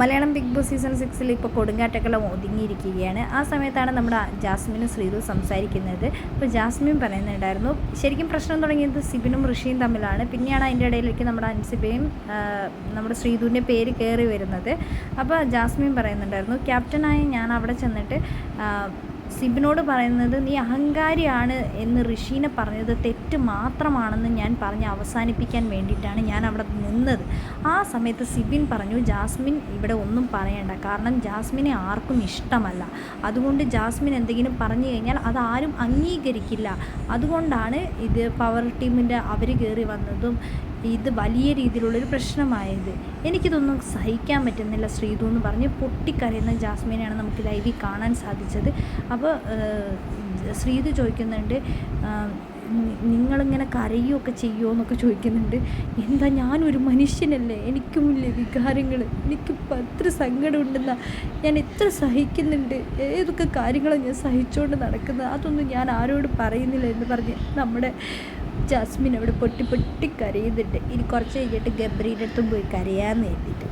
Malayalam big boss season സിക്സിൽ ഇപ്പോൾ കൊടുങ്കാറ്റക്കളം ഒതുങ്ങിയിരിക്കുകയാണ്. ആ സമയത്താണ് നമ്മുടെ ജാസ്മിനും ശ്രീതു സംസാരിക്കുന്നത്. അപ്പോൾ ജാസ്മിൻ പറയുന്നുണ്ടായിരുന്നു ശരിക്കും പ്രശ്നം തുടങ്ങിയത് സിബിനും ഋഷിയും തമ്മിലാണ്. പിന്നെയാണ് അതിന്റെ ഇടയിലേക്ക് നമ്മുടെ അൻസിബയും നമ്മുടെ ശ്രീതുവിന്റെ പേര് കയറി വരുന്നത്. അപ്പോൾ ജാസ്മിൻ പറയുന്നുണ്ടായിരുന്നു ക്യാപ്റ്റനായി ഞാൻ അവിടെ ചെന്നിട്ട് സിബിനോട് പറയുന്നത് നീ അഹങ്കാരിയാണ് എന്ന് ഋഷീനെ പറഞ്ഞത് തെറ്റ് മാത്രമാണെന്ന് ഞാൻ പറഞ്ഞ് അവസാനിപ്പിക്കാൻ വേണ്ടിയിട്ടാണ് ഞാൻ അവിടെ നിന്നത്. ആ സമയത്ത് സിബിൻ പറഞ്ഞു ജാസ്മിൻ ഇവിടെ ഒന്നും പറയണ്ട. കാരണം ജാസ്മിനെ ആർക്കും ഇഷ്ടമല്ല. അതുകൊണ്ട് ജാസ്മിൻ എന്തെങ്കിലും പറഞ്ഞു കഴിഞ്ഞാൽ അത് ആരും അംഗീകരിക്കില്ല. അതുകൊണ്ടാണ് ഇത് പവർ ടീമിന്റെ അവർ കയറി വന്നതും ഇത് വലിയ രീതിയിലുള്ളൊരു പ്രശ്നമായത്. എനിക്കിതൊന്നും സഹിക്കാൻ പറ്റുന്നില്ല ശ്രീതു എന്ന് പറഞ്ഞ് പൊട്ടിക്കരയുന്ന ജാസ്മിനെയാണ് നമുക്ക് ലൈവിൽ കാണാൻ സാധിച്ചത്. അപ്പോൾ ശ്രീതു ചോദിക്കുന്നുണ്ട് നിങ്ങളിങ്ങനെ കരയുകയൊക്കെ ചെയ്യുമോ എന്നൊക്കെ ചോദിക്കുന്നുണ്ട്. എന്താ ഞാനൊരു മനുഷ്യനല്ലേ? എനിക്കുമില്ലേ വികാരങ്ങൾ എനിക്കിപ്പോൾ എത്ര സങ്കടമുണ്ടെന്നാ. ഞാൻ എത്ര സഹിക്കുന്നുണ്ട്? ഏതൊക്കെ കാര്യങ്ങളാണ് ഞാൻ സഹിച്ചുകൊണ്ട് നടക്കുന്നത്? അതൊന്നും ഞാൻ ആരോട് പറയുന്നില്ല എന്ന് പറഞ്ഞ് നമ്മുടെ ജാസ്മിൻ അവിടെ പൊട്ടി പൊട്ടി കരയുന്നുണ്ട്. ഇനി കുറച്ച് കഴിഞ്ഞിട്ട് ഗബ്രീന്റെ അടുത്തും പോയി കരയാമെന്ന് എഴുതിയിട്ട്